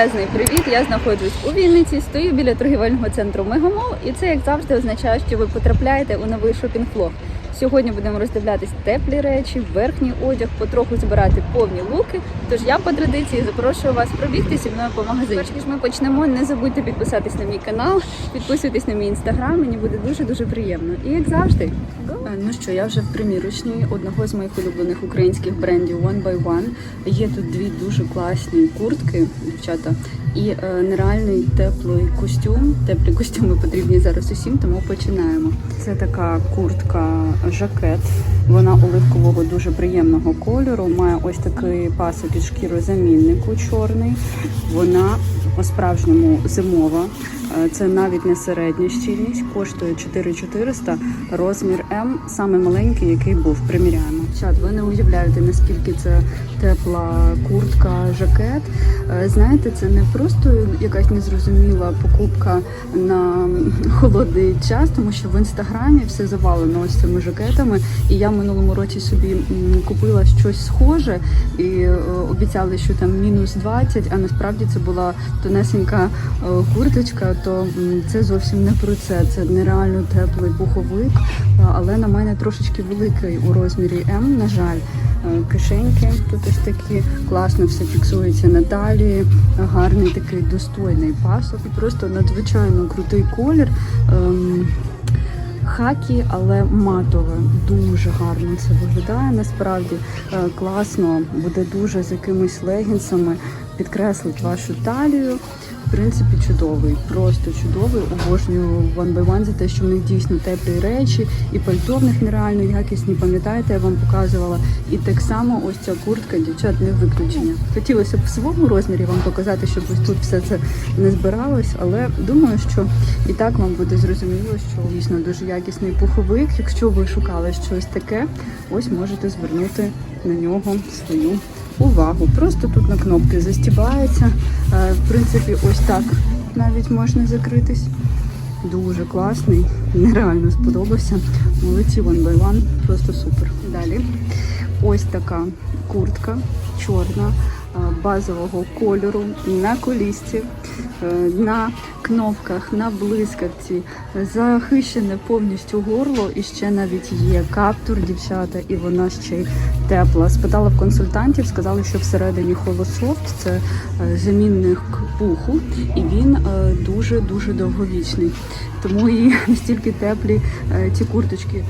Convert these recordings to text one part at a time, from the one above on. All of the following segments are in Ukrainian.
Величезний привіт! Я знаходжусь у Вінниці, стою біля торгівельного центру Мегамол, і це як завжди означає, що ви потрапляєте у новий шопінг-влог. Сьогодні будемо роздивлятись теплі речі, верхній одяг, потроху збирати повні луки. Тож я по традиції запрошую вас пробігти зі мною по магазині. Перш ніж ми почнемо, не забудьте підписатись на мій канал, підписуйтесь на мій інстаграм. Мені буде дуже дуже приємно. І як завжди, Е, ну що я вже в примірочній одного з моїх улюблених українських брендів One by One. Є тут дві дуже класні куртки, дівчата, і е, нереальний теплий костюм. Теплі костюми потрібні зараз усім, тому починаємо. Це така куртка жакет. Вона оливкового дуже приємного кольору. Має ось такий пасок із шкірозаміннику чорний. Вона по-справжньому зимова. Е, Це навіть не середня щільність, коштує 4400, розмір М, саме маленький, який був. Приміряємо. Чат, ви не уявляєте, наскільки це тепла куртка, жакет. Е, Знаєте, це не просто якась незрозуміла покупка на холодний час, тому що в інстаграмі все завалено ось цими жакетами. І я в минулому році собі купила щось схоже і е, обіцяли, що там мінус 20, а насправді це була тонесенька е, курточка, то це зовсім не про це. Це нереально теплий пуховик, але на мене трошечки великий у розмірі М, на жаль. Кишеньки тут ось такі класно все фіксується на талії, гарний такий достойний пасок. І просто надзвичайно крутий колір. Ем, Хакі, але матове. Дуже гарно це виглядає. Насправді Е, класно, буде дуже з якимись легінсами, підкреслить вашу талію. Принципі, чудовий, просто чудовий. Обожнюю One by One за те, що в них дійсно теплі речі, і пальто в них нереально якісні. Пам'ятаєте, я вам показувала. І так само ось ця куртка, дівчат, не виключення. Хотілося б в своєму розмірі вам показати, щоб ось тут все це не збиралось, але думаю, що і так вам буде зрозуміло, що дійсно дуже якісний пуховик. Якщо ви шукали щось таке, ось можете звернути на нього свою увагу. Просто тут на кнопки застібається. Е, В принципі, ось так навіть можна закритись. Дуже класний, нереально сподобався. Молодці One by One, просто супер. Далі ось така куртка чорна базового кольору на колісці, е, на кнопках, на блискавці, захищене повністю горло і ще навіть є каптур, дівчата, і вона ще й тепла. Спитала в консультантів, сказали, що всередині холософт це е, замінник пуху, і він дуже дуже довговічний. Тому і настільки теплі е, ці курточки.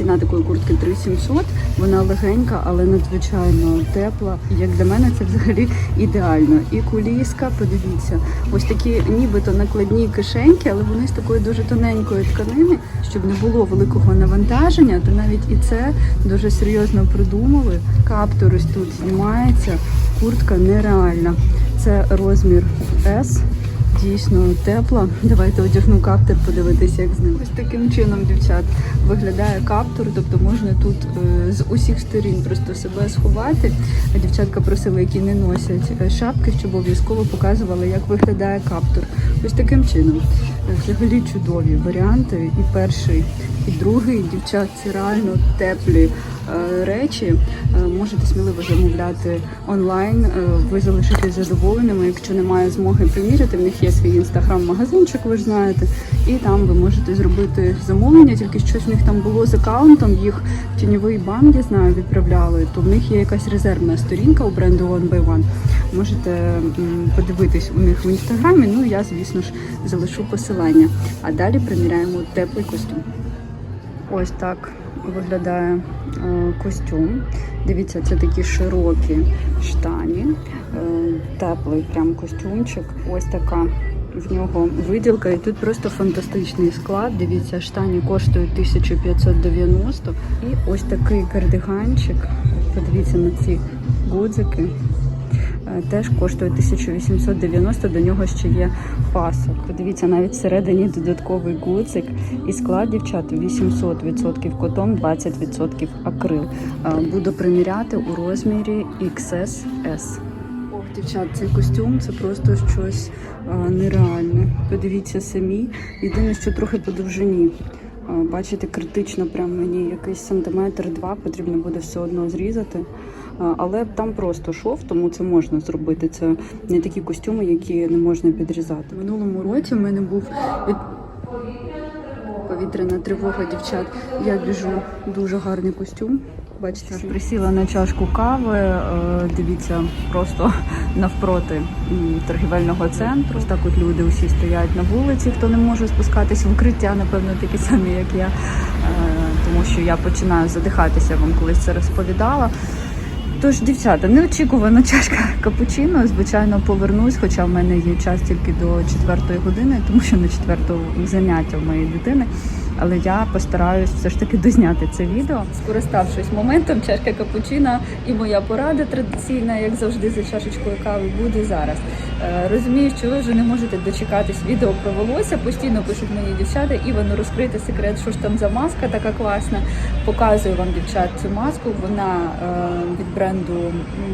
Ціна такої куртки 3700, вона легенька, але надзвичайно тепла. Як для мене це взагалі ідеально. І куліска, подивіться, ось такі нібито накладні кишеньки, але вони з такої дуже тоненької тканини, щоб не було великого навантаження, то навіть і це дуже серйозно придумали. Каптур ось тут знімається, куртка нереальна. Це розмір S. Дійсно тепла. Давайте одягну каптур, подивитися, як з ним. Ось таким чином, дівчат, виглядає каптур, тобто можна тут е, з усіх сторін просто себе сховати. Дівчатка просили, які не носять е, шапки, щоб обов'язково показували, як виглядає каптур. Ось таким чином. Е, Взагалі чудові варіанти. І перший, і другий. Дівчат, це реально теплі речі. Можете сміливо замовляти онлайн. Ви залишитесь задоволеними. Якщо немає змоги приміряти, в них є свій інстаграм-магазинчик, ви ж знаєте, і там ви можете зробити замовлення. Тільки щось в них там було з аккаунтом. Їх тіньовий банк, я знаю, відправляли. То в них є якась резервна сторінка у бренду One by One. Можете подивитись у них в інстаграмі. Ну я, звісно ж, залишу посилання. А далі приміряємо теплий костюм. Ось так виглядає е, костюм. Дивіться, це такі широкі штані, е, теплий прям костюмчик. Ось така в нього виділка. І тут просто фантастичний склад. Дивіться, штані коштують 1590. І ось такий кардиганчик. Подивіться на ці гудзики. Е, Теж коштує 1890, до нього ще є пасок. Подивіться, навіть всередині додатковий гудзик. І склад дівчат 800% котон, 20% акрил. Е, Буду приміряти у розмірі XSS. Ох, дівчат, цей костюм це просто щось е, нереальне. Подивіться самі. Єдине, що трохи по довжині. Бачите, критично прям мені якийсь сантиметр два потрібно буде все одно зрізати. Але там просто шов, тому це можна зробити. Це не такі костюми, які не можна підрізати. Минулому році в мене був від повітряна тривога дівчат. Я біжу дуже гарний костюм. Бачите, присіла на чашку кави. е, Дивіться, просто навпроти торгівельного центру. Ось так от люди усі стоять на вулиці, хто не може спускатись в укриття, напевно, такі самі, як я, Е, тому що я починаю задихатися, вам колись це розповідала. Тож, дівчата, неочікувано чашка капучино. Звичайно, повернусь, хоча в мене є час тільки до четвертої години, тому що на четвертого заняття в моєї дитини. Але я постараюсь все ж таки дозняти це відео. Скориставшись моментом, чашка капучино і моя порада традиційна, як завжди, за чашечкою кави, буде зараз. Е, Розумію, що ви вже не можете дочекатись відео про волосся. Постійно пишуть мені дівчата, Івану розкрити секрет, що ж там за маска така класна. Показую вам дівчат цю маску. Вона е, від бренду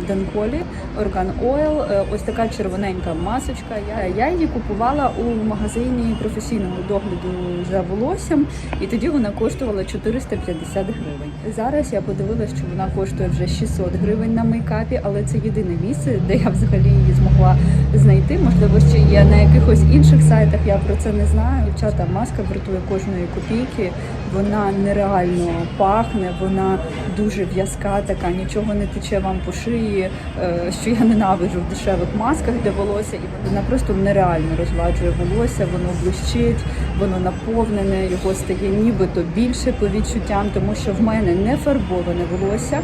Денколі Organ Oil. Е, Ось така червоненька масочка. Я її купувала у магазині професійного догляду за волоссям, і тоді вона коштувала 450 гривень. Зараз я подивилася, що вона коштує вже 600 гривень на мейкапі, але це єдине місце, де я взагалі її змогла знайти. Можливо, ще є на якихось інших сайтах. Я про це не знаю. Дівчата, маска вартує кожної копійки. Вона нереально пахне, вона дуже в'язка, така нічого не тече вам по шиї. е, Що я ненавиджу в дешевих масках для волосся, і вона просто нереально розгладжує волосся, воно блищить, воно наповнене, його стає нібито більше по відчуттям, тому що в мене не фарбоване волосся,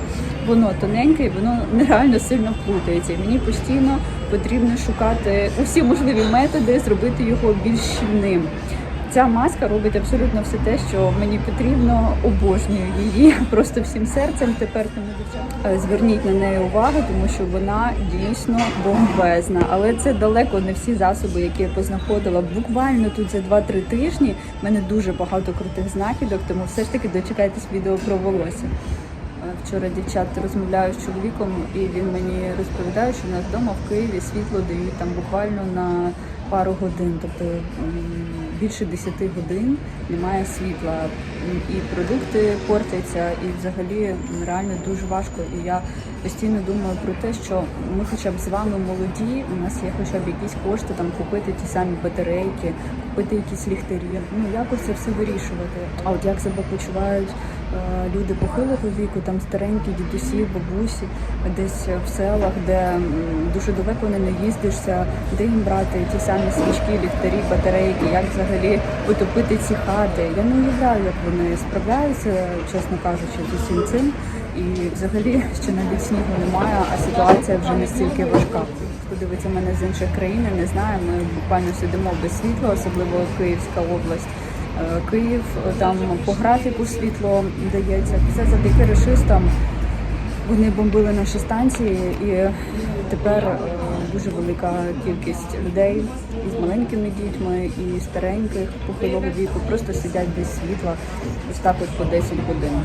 воно тоненьке і воно нереально сильно плутається. Мені постійно потрібно шукати усі можливі методи, зробити його більш щільним. Ця маска робить абсолютно все те, що мені потрібно. Обожнюю її просто всім серцем. Тепер тому. Е, Зверніть на неї увагу, тому що вона дійсно бомбезна. Але це далеко не всі засоби, які я познаходила. Буквально тут за 2-3 тижні в мене дуже багато крутих знахідок, тому все ж таки дочекайтесь відео про волосся. Е, Вчора дівчат розмовляю з чоловіком, і він мені розповідає, що в нас вдома в Києві світло дають там буквально на пару годин, тобто більше 10 годин немає світла, і продукти портяться, і взагалі реально дуже важко. І я постійно думаю про те, що ми, хоча б з вами молоді, у нас є хоча б якісь кошти там купити ті самі батарейки, купити якісь ліхтарі. Ну якось це все вирішувати. А от як себе почувають люди похилого віку, там старенькі дідусі, бабусі, десь в селах, де дуже далеко не наїздишся, де їм брати ті самі свічки, ліхтарі, батарейки, як взагалі потопити ці хати. Я не уявляю, як вони справляються, чесно кажучи, з усім цим. І взагалі ще навіть снігу немає, а ситуація вже настільки важка. Хто дивиться мене з інших країн, не знаю. Ми буквально сидимо без світла, особливо Київська область. Е, Київ е, там по графіку світло дається. Все завдяки рашистам. Вони бомбили наші станції, і тепер е, дуже велика кількість людей із маленькими дітьми, і стареньких похилого віку просто сидять без світла ось так от по 10 годин.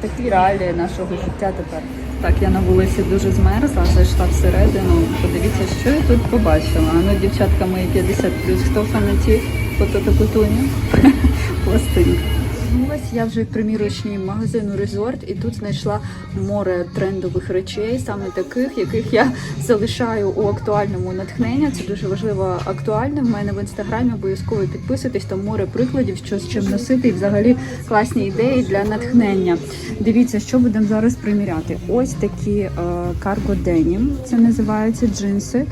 Такі реалії нашого життя тепер. Так, я на вулиці дуже змерзла, зайшла всередину. Подивіться, що я тут побачила. Ну, дівчатка мої 50 хто фанатів фототокутуні? Пластинка. Ось я вже в примірочній магазину Резорт і тут знайшла море трендових речей, саме таких, яких я залишаю у актуальному натхнення. Це дуже важливо актуальне. В мене в інстаграмі обов'язково підписуйтесь, там море прикладів, що з чим носити, і взагалі класні ідеї для натхнення. Дивіться, що будемо зараз приміряти. Ось такі карго денім, це називаються джинси.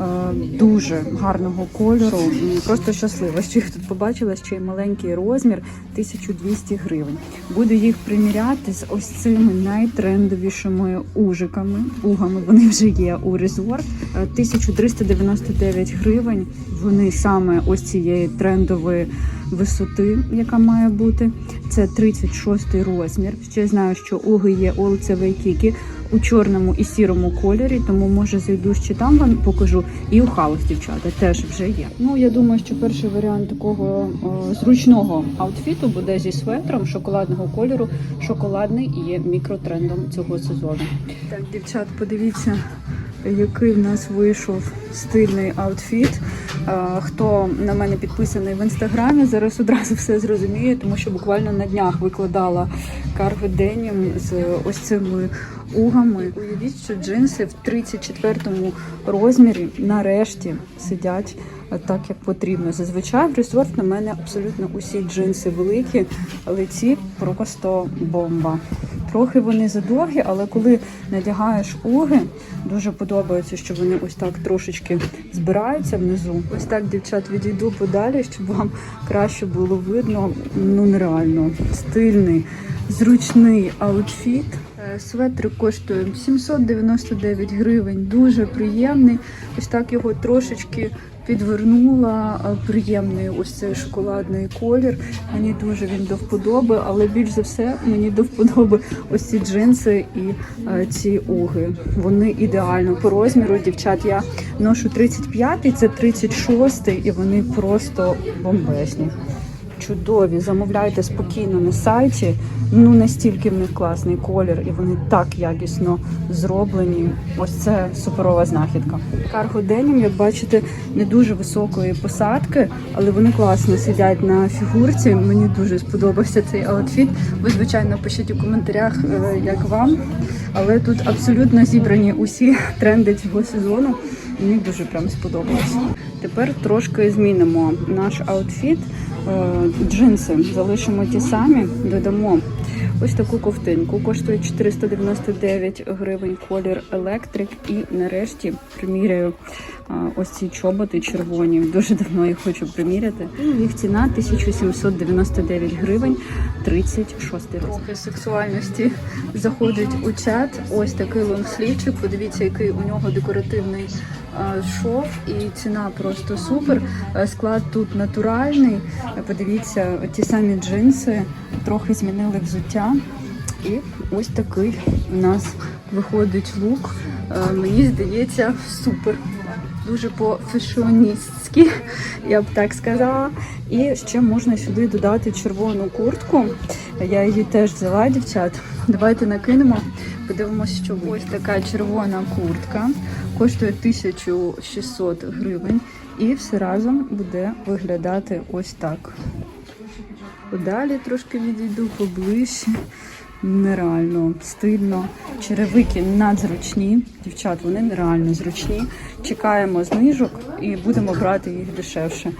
Е, дуже гарного кольору. Просто щаслива, що їх тут побачила, ще й маленький розмір 1200 гривень. Буду їх приміряти з ось цими найтрендовішими ужиками. Угами вони вже є у резорт. Е, 1399 гривень. Вони саме ось цієї трендової висоти, яка має бути. Це 36 розмір. Ще знаю, що уги є у лицевій кікі у чорному і сірому кольорі, тому може зайду ще там вам покажу. І у хаус дівчата теж вже є. Ну я думаю, що перший варіант такого е, зручного аутфіту буде зі светром шоколадного кольору. Шоколадний і є мікротрендом цього сезону. Так, дівчат, подивіться. Який в нас вийшов стильний аутфіт. Е, Хто на мене підписаний в інстаграмі, зараз одразу все зрозуміє, тому що буквально на днях викладала карго денім з ось цими угами. Уявіть, що джинси в 34-му розмірі нарешті сидять е, так, як потрібно. Зазвичай в резорт на мене абсолютно усі джинси великі, але ці просто бомба. Трохи вони задовгі, але коли надягаєш уги, дуже подобається, що вони ось так трошечки збираються внизу. Ось так, дівчат, відійду подалі, щоб вам краще було видно. Ну нереально стильний, зручний аутфіт. Светрик коштує 799 гривень. Дуже приємний. Ось так його трошечки підвернула. Приємний ось цей шоколадний колір. Мені дуже він до вподоби, але більш за все мені до вподоби ось ці джинси і е, ці уги. Вони ідеально по розміру. Дівчат, я ношу 35, це 36, і вони просто бомбезні. Чудові, замовляйте спокійно на сайті. Ну настільки в них класний колір, і вони так якісно зроблені. Ось це суперова знахідка. Карго денім, як бачите, не дуже високої посадки, але вони класно сидять на фігурці. Мені дуже сподобався цей аутфіт. Ви звичайно пишіть у коментарях, е, як вам. Але тут абсолютно зібрані усі тренди цього сезону. Мені дуже прям сподобалось. Тепер трошки змінимо наш аутфіт. Е, Джинси залишимо ті самі, додамо ось таку ковтинку. Коштує 499 гривень колір електрик. І нарешті приміряю ось ці чоботи червоні. Дуже давно їх хочу приміряти. Їх ціна 1799 гривень, 36 розмір. Трохи сексуальності заходить у чат. Ось такий лонгслівчик. Подивіться, який у нього декоративний шов, і ціна просто супер. Склад тут натуральний. Подивіться, ті самі джинси трохи змінили взуття. І ось такий у нас виходить лук. Мені здається, супер. Дуже по-фешоністськи, я б так сказала. І ще можна сюди додати червону куртку. Я її теж взяла, дівчат. Давайте накинемо, подивимося, що ось така червона куртка. Коштує 1600 гривень. І все разом буде виглядати ось так. Подалі трошки відійду поближче. Нереально стильно. Черевики надзручні. Дівчат, вони нереально зручні. Чекаємо знижок і будемо брати їх дешевше.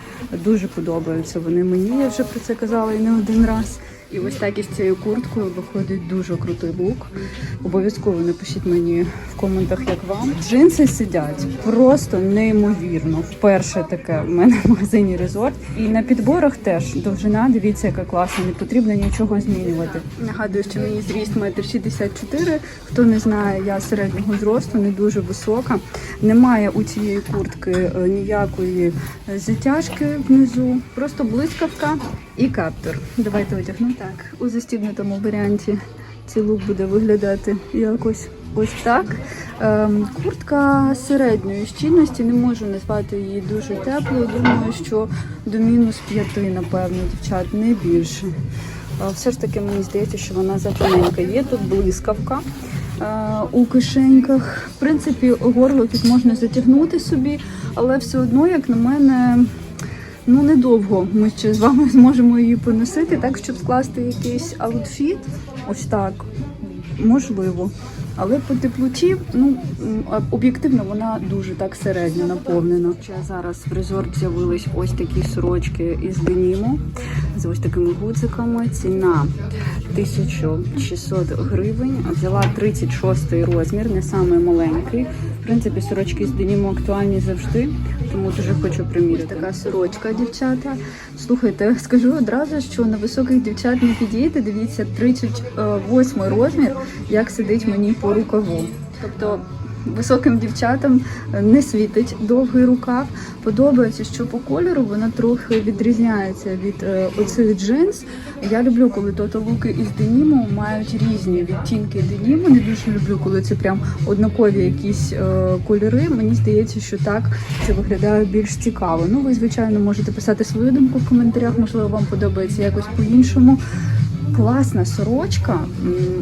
Дуже подобаються вони мені. Я вже про це казала і не один раз. І ось так із цією курткою виходить дуже крутий лук. Обов'язково напишіть мені в коментах, як вам. Джинси сидять просто неймовірно. Вперше таке в мене в магазині резорт. І на підборах теж довжина. Дивіться, яка класна, не потрібно нічого змінювати. Нагадую, що мені зріст 1,64 м. Хто не знає, я середнього зросту, не дуже висока. Немає у цієї куртки е, ніякої е, затяжки внизу, просто блискавка і каптор. Давайте одягну. Так, у застібнутому варіанті цей лук буде виглядати якось ось так. Ем, куртка середньої щільності, не можу назвати її дуже теплою. Думаю, що до мінус 5, напевно, дівчат, не більше. А Все ж таки мені здається, що вона затоненька. Є тут блискавка е, у кишеньках. В принципі, горло тут можна затягнути собі, але все одно, як на мене, ну недовго ми ще з вами зможемо її поносити, так щоб скласти якийсь аутфіт. Ось так. Можливо. Але по теплоті, ну об'єктивно, вона дуже так середньо наповнена. Ще зараз в резорт з'явились ось такі сорочки із деніму з ось такими гудзиками. Ціна 1600 гривень. Взяла 36 розмір, не самий маленький. В принципі, сорочки з деніму актуальні завжди, тому дуже хочу приміряти. Така сорочка, дівчата. Слухайте, скажу одразу, що на високих дівчат не підійде. Дивіться, 38 розмір, як сидить мені по рукаву. Тобто високим дівчатам не світить довгий рукав. Подобається, що по кольору вона трохи відрізняється від е, оцих джинс. Я люблю, коли тоталуки із деніму мають різні відтінки деніму. Не дуже люблю, коли це прям однакові якісь е, кольори. Мені здається, що так це виглядає більш цікаво. Ну, ви звичайно можете писати свою думку в коментарях. Можливо, вам подобається якось по-іншому. Класна сорочка,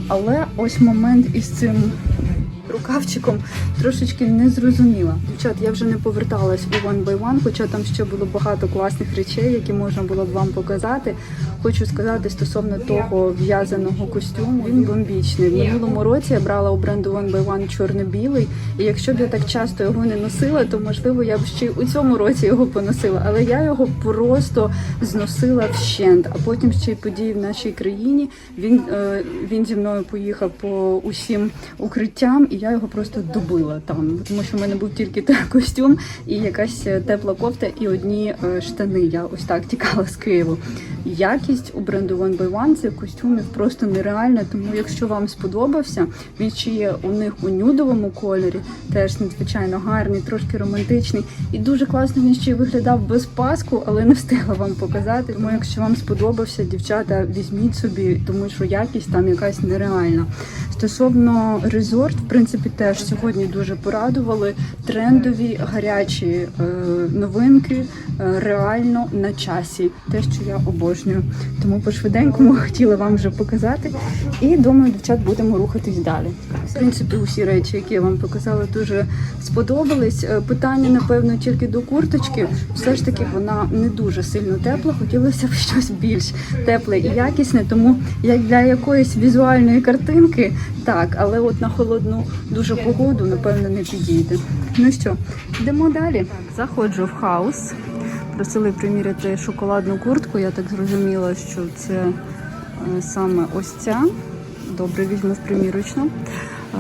але ось момент із цим рукавчиком трошечки не зрозуміла. Дівчат, я вже не поверталась у One by One, хоча там ще було багато класних речей, які можна було б вам показати. Хочу сказати стосовно того в'язаного костюму. Він бомбічний. В минулому році я брала у бренду One by One чорно-білий, і якщо б я так часто його не носила, то можливо я б ще й у цьому році його поносила. Але я його просто зносила вщент. А потім ще й події в нашій країні. Він, е, він зі мною поїхав по усім укриттям, і я його просто добила там, тому що в мене був тільки костюм і якась е, тепла кофта, і одні е, штани. Я ось так тікала з Києву. Якість у бренду One by One цих костюмів просто нереальна. Тому якщо вам сподобався, він ще є у них у нюдовому кольорі, теж надзвичайно гарний, трошки романтичний. І дуже класно він ще виглядав без паску, але не встигла вам показати. Тому якщо вам сподобався, дівчата, візьміть собі, тому що якість там якась нереальна. Стосовно резорт, в принципі, теж сьогодні дуже порадували. Трендові гарячі е, новинки е, реально на часі. Те, що я обожнюю. Тому по швиденькому хотіла вам вже показати. І думаю, дівчат будемо рухатись далі. В принципі, усі речі, які я вам показала, дуже сподобались. Е, Питання, напевно, тільки до курточки. Все ж таки вона не дуже сильно тепла. Хотілося б щось більш тепле і якісне. Тому як для якоїсь візуальної картинки, так, але от на холодну дуже погоду, напевно, не підійде. Ну що, йдемо далі. Заходжу в хаус. Просили приміряти шоколадну куртку. Я так зрозуміла, що це е, саме ось ця. Добре, візьму в примірочну. Е,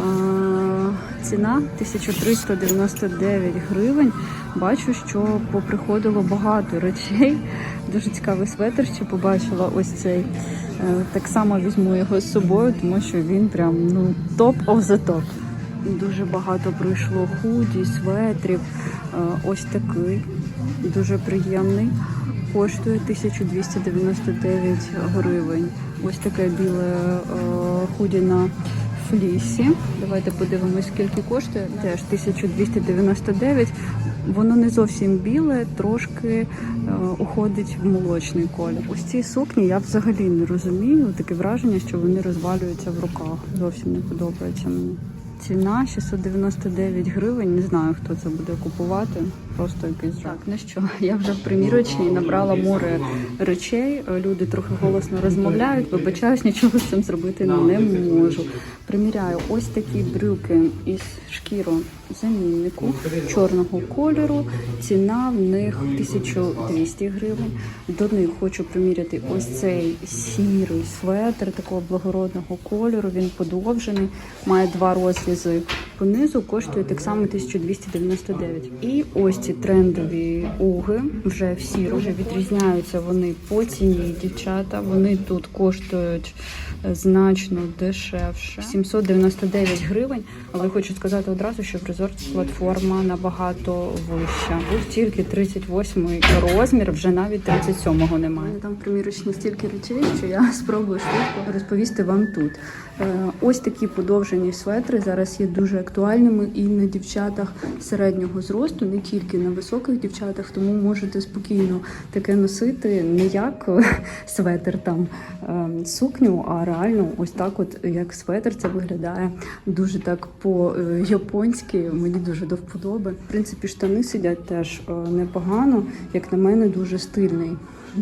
Ціна 1399 гривень. Бачу, що поприходило багато речей. Дуже цікавий светр, ще побачила ось цей. Е, Так само візьму його з собою, тому що він прям ну топ of the top. Дуже багато прийшло худі, светрів. Е, Ось такий, дуже приємний. Коштує 1299 гривень. Ось таке біле е, худі на флісі. Давайте подивимось, скільки коштує. Теж 1299. Воно не зовсім біле, трошки е, уходить в молочний колір. Ось ці сукні я взагалі не розумію. Таке враження, що вони розвалюються в руках. Зовсім не подобається мені. Ціна 699 гривень. Не знаю, хто це буде купувати. Просто якийсь жах. Ну що, я вже в примірочній набрала море речей. Люди трохи голосно розмовляють. Вибачаюсь, нічого з цим зробити не можу. Приміряю ось такі брюки із шкірозаміннику чорного кольору. Ціна в них 1200 гривень. До них хочу приміряти ось цей сірий светр такого благородного кольору. Він подовжений, має два розрізи понизу, коштує так само 1299. І ось ці трендові уги, вже всі вже відрізняються вони по ціні, дівчата. Вони тут коштують е, значно дешевше. 799 гривень. Але хочу сказати одразу, що в резорт платформа набагато вища. Ось тільки 38 розмір, вже навіть 37-го немає. Там примірочні стільки речей, що я спробую швидко розповісти вам тут. Е, Ось такі подовжені светри зараз є дуже актуальними і на дівчатах середнього зросту, не тільки на високих дівчатах, тому можете спокійно таке носити не як е, светр там е, сукню, а реально ось так, от як светр, це виглядає дуже так по-японськи. Мені дуже до вподоби. В принципі, штани сидять теж е, непогано, як на мене, дуже стильний.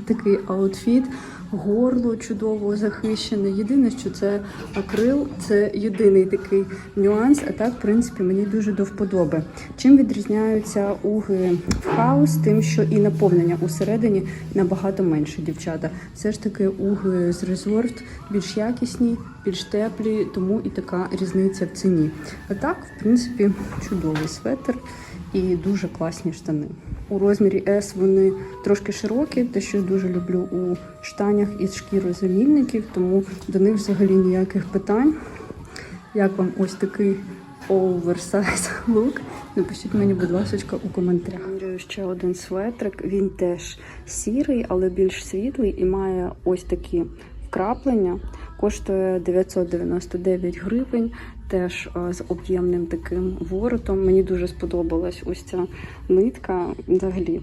Такий аутфіт, горло чудово захищене. Єдине, що це акрил, це єдиний такий нюанс. А так, в принципі, мені дуже до вподоби. Чим відрізняються уги в хаус, тим, що і наповнення усередині набагато менше, дівчата. Все ж таки, уги з резорт більш якісні, більш теплі, тому і така різниця в ціні. А так, в принципі, чудовий светр і дуже класні штани. У розмірі S вони трошки широкі, те, що я дуже люблю у штанях із шкірозамінників, тому до них взагалі ніяких питань. Як вам ось такий оверсайз лук? Напишіть мені, будь ласка, у коментарях. Ще один светрик. Він теж сірий, але більш світлий і має ось такі вкраплення. Коштує 999 гривень, теж е, з об'ємним таким воротом. Мені дуже сподобалась ось ця нитка. Взагалі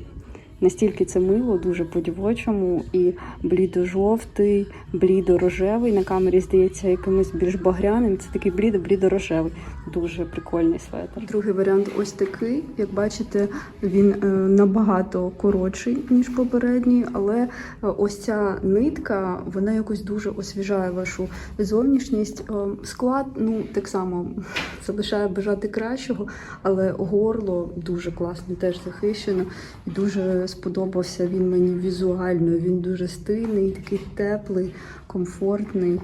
Настільки це мило, дуже по-дівочому, і блідо-жовтий, блідо-рожевий. На камері здається якимось більш багряним. Це такий блідо-блідо-рожевий. Дуже прикольний светр. Другий варіант ось такий. Як бачите, він е, набагато коротший, ніж попередній, але е, ось ця нитка, вона якось дуже освіжає вашу зовнішність. Е, Склад, ну так само залишає бажати кращого, але горло дуже класно, теж захищено. І дуже сподобався він мені візуально. Він дуже стильний, такий теплий, комфортний.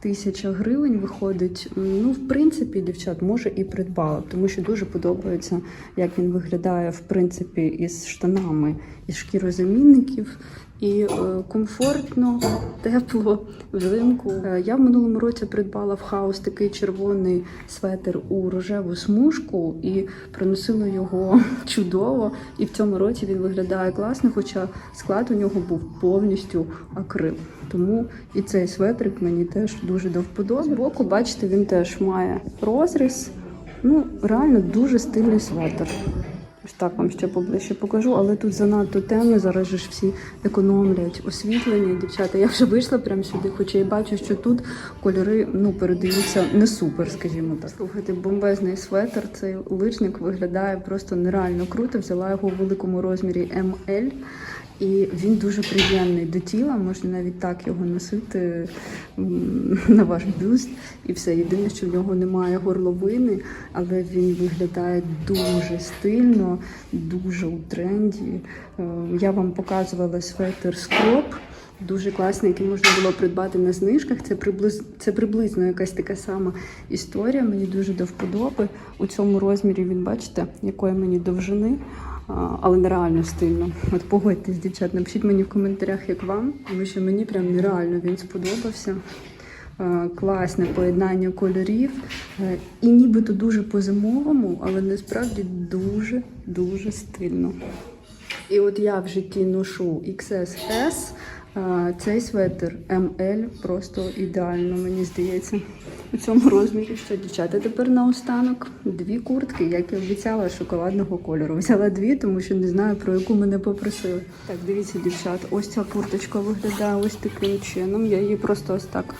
Тисяча гривень виходить. Ну, в принципі, дівчат, може і придбала, тому що дуже подобається, як він виглядає, в принципі, із штанами, із шкірозамінників. І е, комфортно, тепло, взимку. Е, я в минулому році придбала в хаус такий червоний светр у рожеву смужку і приносила його чудово. І в цьому році він виглядає класно, хоча склад у нього був повністю акрил. Тому і цей светрик мені теж дуже до вподоби. Збоку, бачите, він теж має розріз. Ну, реально дуже стильний светр. Ось так вам ще поближче покажу, але тут занадто темно, зараз же ж всі економлять освітлення. Дівчата, я вже вийшла прямо сюди, хоча і бачу, що тут кольори ну, передаються не супер, скажімо так. Слухайте, бомбезний светр, цей личник виглядає просто нереально круто. Взяла його у великому розмірі ML. І він дуже приємний до тіла, можна навіть так його носити на ваш бюст. І все. Єдине, що в нього немає горловини, але він виглядає дуже стильно, дуже у тренді. Е, Я вам показувала светр скроп. Дуже класний, який можна було придбати на знижках. Це приблизно, це приблизно якась така сама історія. Мені дуже до вподоби. У цьому розмірі він бачите, якої мені довжини, але нереально стильно. От погодьтесь, дівчат, напишіть мені в коментарях, як вам, тому що мені прям нереально він сподобався. Класне поєднання кольорів і нібито дуже по-зимовому, але насправді дуже дуже стильно. І от я в житті ношу XSS, а цей светр ML просто ідеально, мені здається. У цьому розмірі що дівчата тепер наостанок дві куртки, як і обіцяла, шоколадного кольору. Взяла дві, тому що не знаю про яку мене попросили. Так, дивіться, дівчат, ось ця курточка виглядає ось таким чином. Я її просто ось так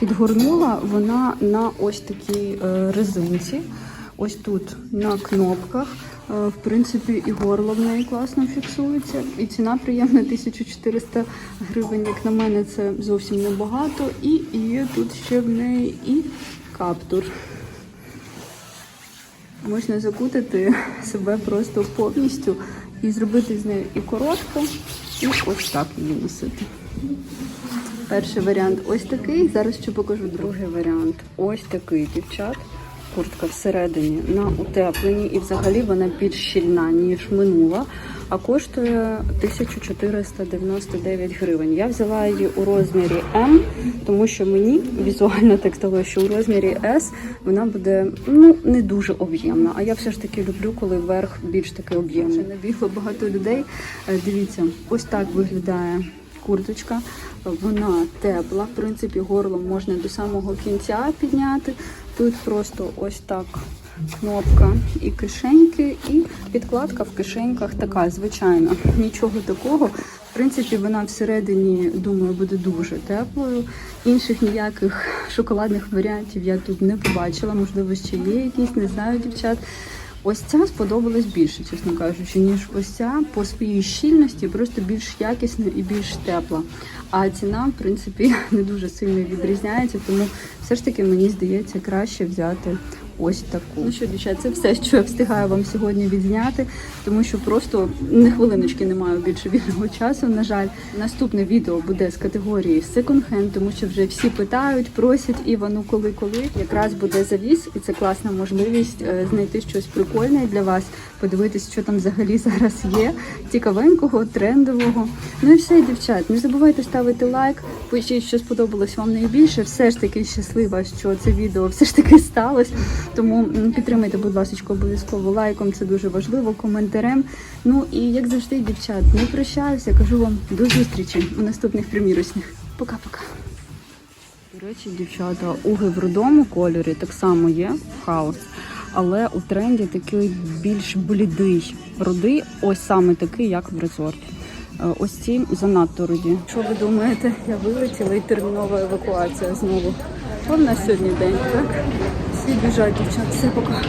підгорнула. Вона на ось такій е, резинці. Ось тут на кнопках. Е, В принципі, і горло в неї класно фіксується. І ціна приємна 1400 гривень. Як на мене, це зовсім небагато. І, є тут ще в неї і каптур. Можна закутати себе просто повністю і зробити з нею і коротку, і ось так її носити. Перший варіант ось такий. Зараз ще покажу другий варіант. Ось такий дівчат. Куртка всередині на утепленні і взагалі вона більш щільна, ніж минула, а коштує 1499 гривень. Я взяла її у розмірі М, тому що мені візуально так здалося, що у розмірі S вона буде ну не дуже об'ємна. А я все ж таки люблю, коли верх більш такий об'ємний. Набігло багато людей. Е, Дивіться, ось так виглядає курточка. Вона тепла. В принципі, горло можна до самого кінця підняти. Тут просто ось так кнопка і кишеньки, і підкладка в кишеньках така звичайна. Нічого такого. В принципі, вона всередині, думаю, буде дуже теплою. Інших ніяких шоколадних варіантів я тут не побачила. Можливо, ще є якісь, не знаю, дівчат. Ось ця сподобалась більше, чесно кажучи, ніж ось ця по своїй щільності, просто більш якісна і більш тепла. А ціна, в принципі, не дуже сильно відрізняється, тому все ж таки мені здається краще взяти ось таку. Ну що, дівчат, це все, що я встигаю вам сьогодні відзняти, тому що просто не хвилиночки не маю більше вільного часу. На жаль, наступне відео буде з категорії секонд-хенд, тому що вже всі питають, просять Івану, коли коли якраз буде завіс, і це класна можливість е, знайти щось прикольне для вас, подивитись, що там взагалі зараз є, цікавенького, трендового. Ну і все, дівчат, не забувайте ставити лайк, пишіть, що сподобалось вам найбільше. Все ж таки щаслива, що це відео все ж таки сталося. Тому підтримайте, будь ласка, обов'язково лайком, це дуже важливо, коментарем. Ну і як завжди, дівчат, не прощаюся, кажу вам до зустрічі у наступних примірочних. Пока-пока. До речі, дівчата, уги в рудому кольорі так само є хаос. але у тренді такий більш блідий, рудий, ось саме такий, як в резорті. Е, Ось ці занадто руді. Що ви думаєте? Я вилетіла і термінова евакуація знову. Що в нас сьогодні день, так? Біжать, дівчат, все пока.